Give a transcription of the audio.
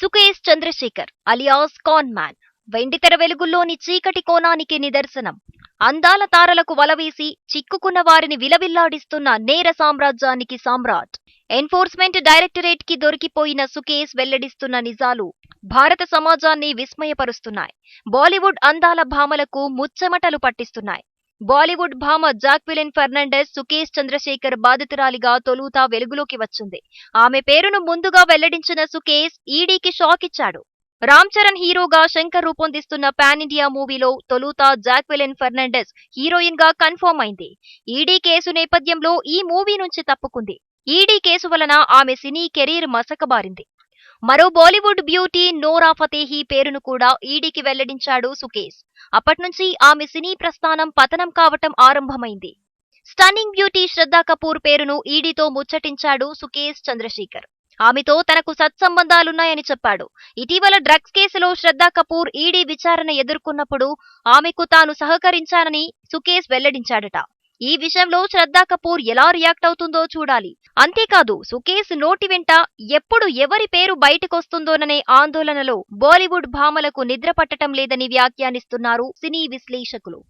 Sukesh Chandrashekar alias con man వెండితెర వెలుగుల్లోని చీకటి కోణానికి నిదర్శనం. అందాల తారలకు వలవేసి చిక్కుకున్న వారిని విలవిల్లాడిస్తున్న నేర సామ్రాజ్యానికి సామ్రాట్. ఎన్ఫోర్స్మెంట్ డైరెక్టరేట్కి దొరికిపోయిన సుకేష్ వెల్లడిస్తున్న నిజాలు భారత సమాజాన్ని విస్మయపరుస్తున్నాయి. బాలీవుడ్ అందాల భామలకు ముచ్చెమటలు పట్టిస్తున్నాయి. బాలీవుడ్ భామ జాక్విలిన్ ఫెర్నాండెస్ సుకేష్ చంద్రశేఖర్ బాధితురాలిగా తొలుత వెలుగులోకి వచ్చింది. ఆమె పేరును ముందుగా వెల్లడించిన సుకేష్ ఈడీకి షాక్ ఇచ్చాడు. రామ్ చరణ్ హీరోగా శంకర్ రూపొందిస్తున్న పాన్ ఇండియా మూవీలో తొలుత జాక్వెలిన్ ఫెర్నాండెస్ హీరోయిన్గా కన్ఫర్మ్ అయింది. ఈడీ కేసు నేపథ్యంలో ఈ మూవీ నుంచి తప్పుకుంది. ఈడీ కేసు వలన ఆమె సినీ కెరీర్ మసకబారింది. మరో బాలీవుడ్ బ్యూటీ నోరా ఫతేహి పేరును కూడా ఈడీకి వెల్లడించాడు సుకేష్. అప్పట్నుంచి ఆమె సినీ ప్రస్థానం పతనం కావటం ఆరంభమైంది. స్టన్నింగ్ బ్యూటీ శ్రద్ధా కపూర్ పేరును ఈడీతో ముచ్చటించాడు సుకేష్ చంద్రశేఖర్. ఆమెతో తనకు సత్సంబంధాలున్నాయని చెప్పాడు. ఇటీవల డ్రగ్స్ కేసులో శ్రద్ధా కపూర్ ఈడీ విచారణ ఎదుర్కొన్నప్పుడు ఆమెకు తాను సహకరించానని సుకేష్ వెల్లడించాడట. ఈ విషయంలో శ్రద్ధా కపూర్ ఎలా రియాక్ట్ అవుతుందో చూడాలి. అంతేకాదు సుకేష్ నోటి వెంట ఎప్పుడు ఎవరి పేరు బయటకొస్తుందోననే ఆందోళనలో బాలీవుడ్ భామలకు నిద్ర పట్టటం లేదని వ్యాఖ్యానిస్తున్నారు సినీ విశ్లేషకులు.